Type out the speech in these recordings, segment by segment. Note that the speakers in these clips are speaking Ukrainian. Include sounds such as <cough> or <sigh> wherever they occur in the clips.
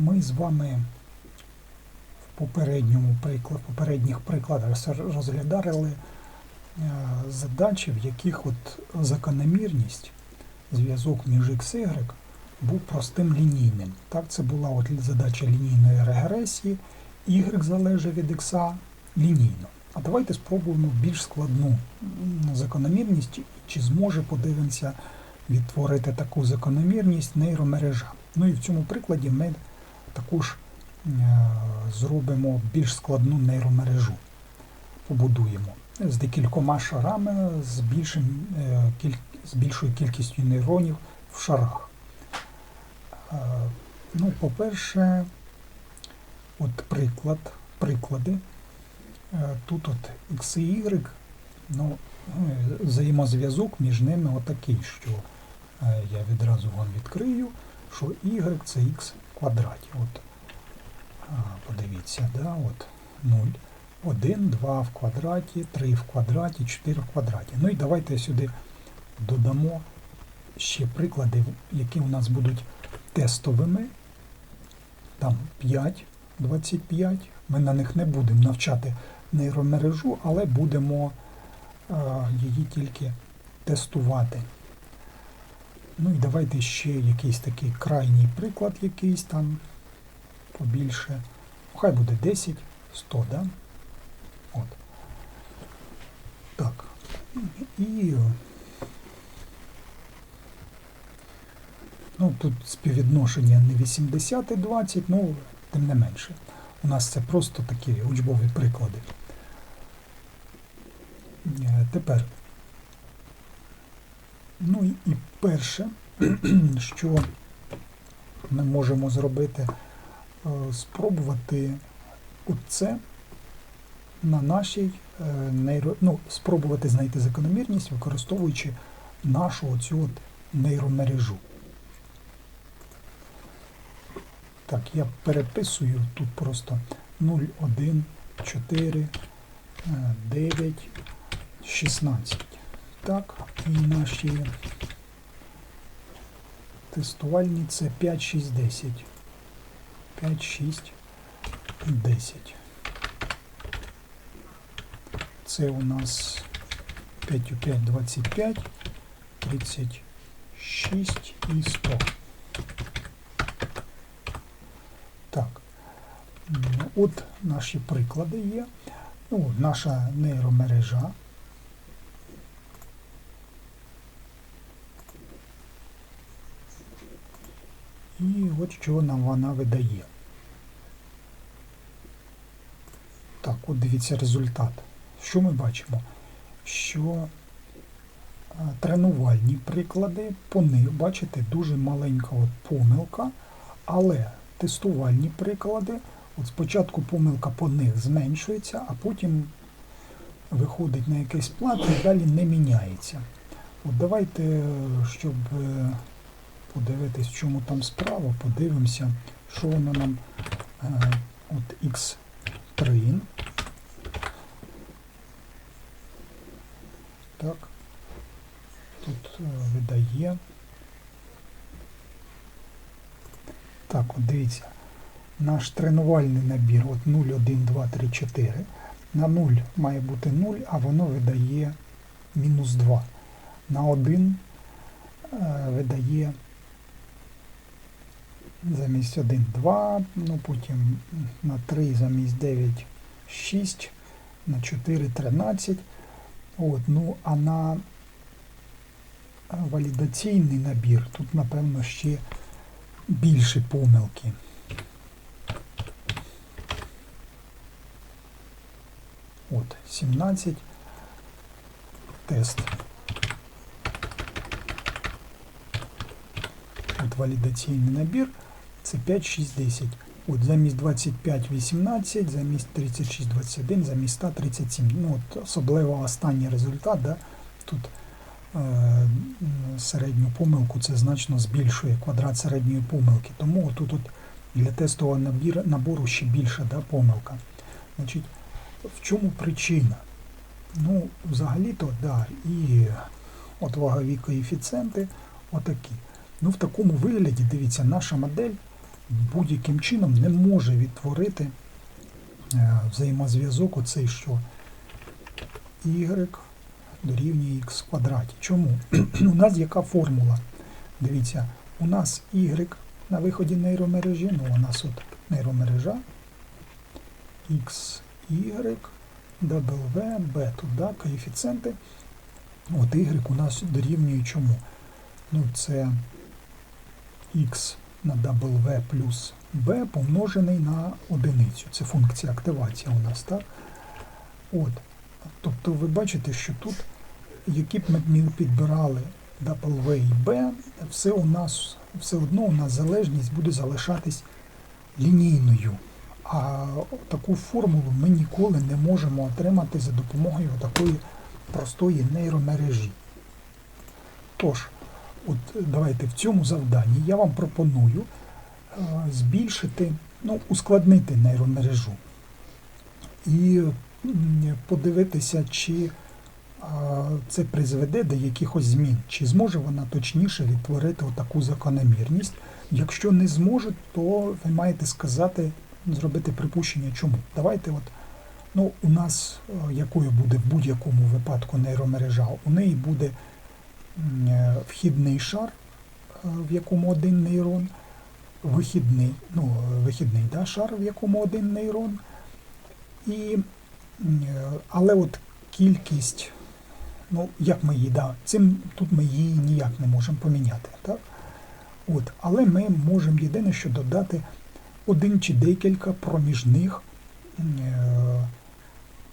ми з вами в попередньому в попередніх прикладах розглядали е, задачі, в яких от закономірність, зв'язок між x y був простим лінійним. Так, це була от задача лінійної регресії, y залежить від x лінійно. А давайте спробуємо більш складну закономірність, чи зможе подивимося відтворити таку закономірність нейромережа. Ну і в цьому прикладі ми також е, зробимо більш складну нейромережу. Побудуємо з декількома шарами, з, більшим, е, з більшою кількістю нейронів в шарах. Е, Ну, по-перше, от приклад, приклади. Тут от x і y, ну, взаємозв'язок між ними отакий, що я відразу вам відкрию, що y це x квадраті. От, подивіться, да, от 0, 1, 2 в квадраті, 3 в квадраті, 4 в квадраті. Ну і давайте сюди додамо ще приклади, які у нас будуть тестовими. Там 5, 25. Ми на них не будемо навчати нейромережу, але будемо її тільки тестувати. Ну і давайте ще якийсь такий крайній приклад, якийсь там побільше. Хай буде 10, 100, да? От. Так. І ну, тут співвідношення не 80 і 20, ну, тим не менше. У нас це просто такі учбові приклади. Е, Тепер. Ну і, перше, <clears throat> що ми можемо зробити, е, спробувати оце на нашій е, нейро... ну, спробувати знайти закономірність, використовуючи нашу оцю от нейромережу. Так, я переписую тут просто 0, 1, 4, е, 9, 16. Так, наші тестувальні це 5, 6, 10. 5, 6, 10. Це у нас 5 у 5, 25, 36 і 100. Так. От наші приклади є. Ну, наша нейромережа. І от що нам вона видає. Так, от дивіться результат. Що ми бачимо? Що е, тренувальні приклади, по них, бачите, дуже маленька от помилка, але тестувальні приклади, от спочатку помилка по них зменшується, а потім виходить на якийсь плат і далі не міняється. От давайте, е, щоб е, подивитись, в чому там справа, подивимося, що воно нам е, от x3. Так. Тут е, видає. Так, от дивіться. Наш тренувальний набір от 0, 1, 2, 3, 4. На 0 має бути 0, а воно видає мінус 2. На 1 е, видає замість 1 2, ну потім на 3 замість 9 6, на 4 13. От, ну, а на е, валідаційний набір тут, напевно, ще більше помилки. От, 17 тест. От валідаційний набір. Це 5, 6, 10. От замість 25, 18, замість 36, 21, замість 100, 37. Ну, от особливо останній результат, да, тут е, середню помилку це значно збільшує квадрат середньої помилки. Тому тут от для тестового набір, набору ще більша да, помилка. Значить, в чому причина? Ну, взагалі-то, да, і от вагові коефіцієнти отакі. Ну, в такому вигляді, дивіться, наша модель будь-яким чином не може відтворити е, взаємозв'язок оцей, що y дорівнює в квадраті. Чому? <clears throat> у нас яка формула? Дивіться, у нас y на виході нейромережі, ну у нас от нейромережа x, y, w, b, тут, да, коефіцієнти. От y у нас дорівнює чому? Ну, це x на w плюс b помножений на одиницю. Це функція активації у нас, так? От. Тобто ви бачите, що тут, які б ми підбирали W і B, все у нас все одно у нас залежність буде залишатись лінійною. А таку формулу ми ніколи не можемо отримати за допомогою такої простої нейромережі. Тож, от давайте в цьому завданні я вам пропоную е, збільшити, ну, ускладнити нейромережу і подивитися, чи це призведе до якихось змін, чи зможе вона точніше відтворити таку закономірність. Якщо не зможе, то ви маєте сказати, зробити припущення, чому. Давайте, от, ну, у нас е, якою буде в будь-якому випадку нейромережа, у неї буде е, вхідний шар, е, в якому один нейрон, вихідний, ну, вихідний да, шар, в якому один нейрон. І, е, але от кількість, ну, як ми її, да, цим тут ми її ніяк не можемо поміняти. Так? От, але ми можемо єдине, що додати один чи декілька проміжних е,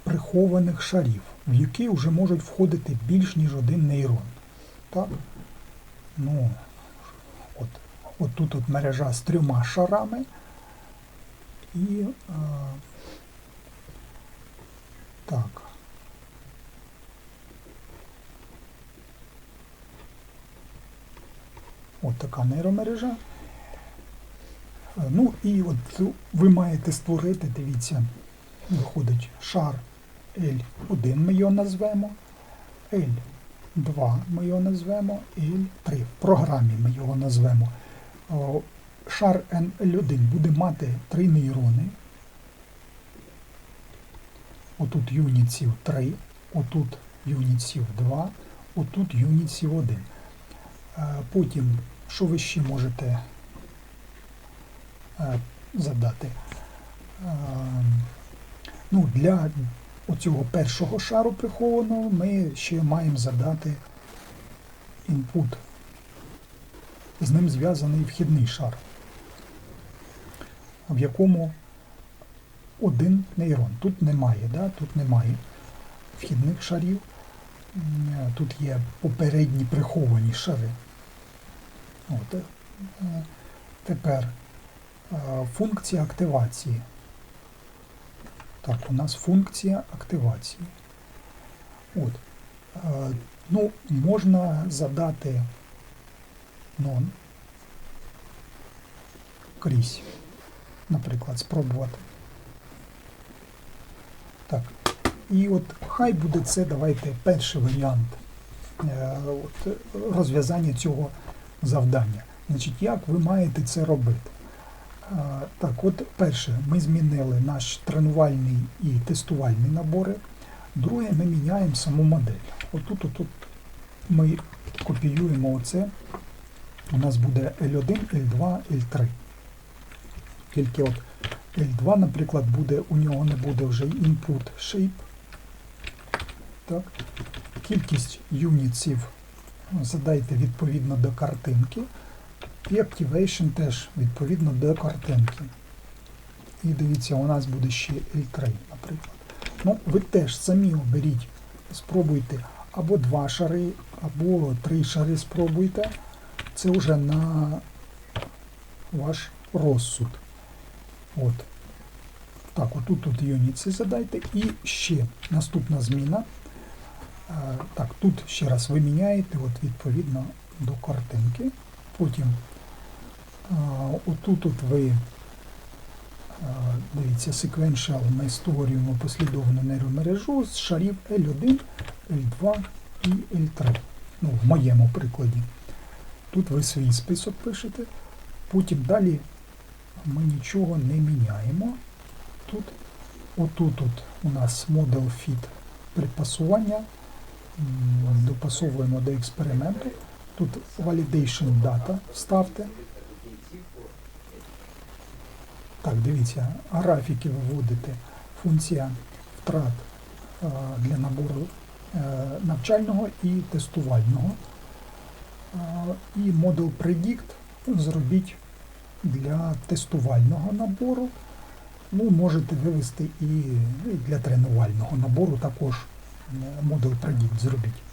прихованих шарів, в які вже можуть входити більш ніж один нейрон. Так? Ну, от, от тут от мережа з трьома шарами. І е, так. От така нейромережа. Е, Ну і от ви маєте створити, дивіться, виходить шар L1 ми його назвемо, L2 ми його назвемо, L3. В програмі ми його назвемо. Шар L1 буде мати три нейрони. Отут юнітсів 3, отут юнітсів 2, отут юнітсів 1. Е, Потім, що ви ще можете е, задати? Е, Ну, для оцього першого шару прихованого ми ще маємо задати інпут. З ним зв'язаний вхідний шар, в якому один нейрон. Тут немає, да? тут немає вхідних шарів. Тут є попередні приховані шари. От. е, Тепер е, функція активації. Так, у нас функція активації. От. Е, Ну, можна задати non крізь, наприклад, спробувати. Так. І от хай буде це, давайте, перший варіант е, розв'язання цього завдання. Значить, як ви маєте це робити? Так, от перше, ми змінили наш тренувальний і тестувальний набори. Друге, ми міняємо саму модель. Отут, отут ми копіюємо оце. У нас буде L1, L2, L3. Тільки от L2, наприклад, буде, у нього не буде вже input shape. Так. Кількість юнітів задайте відповідно до картинки. І Activation теж відповідно до картинки. І дивіться, у нас буде ще L3, наприклад. Ну, ви теж самі оберіть, спробуйте або два шари, або три шари спробуйте. Це вже на ваш розсуд. От. Так, отут тут юніці задайте. І ще наступна зміна. Е, Так, тут ще раз ви міняєте от відповідно до картинки. Потім отут от ви е, дивіться, sequential ми створюємо послідовну нейромережу з шарів L1, L2 і L3. Ну, в моєму прикладі. Тут ви свій список пишете, потім далі ми нічого не міняємо. Тут, отут от у нас Model Fit припасування. Допасовуємо до експерименту. Тут Validation Data ставте. Так, дивіться, графіки виводите. Функція втрат е, для набору е, навчального і тестувального. Е, І Model Predict зробіть для тестувального набору. Ну, можете вивести і для тренувального набору також е, Predict зробіть.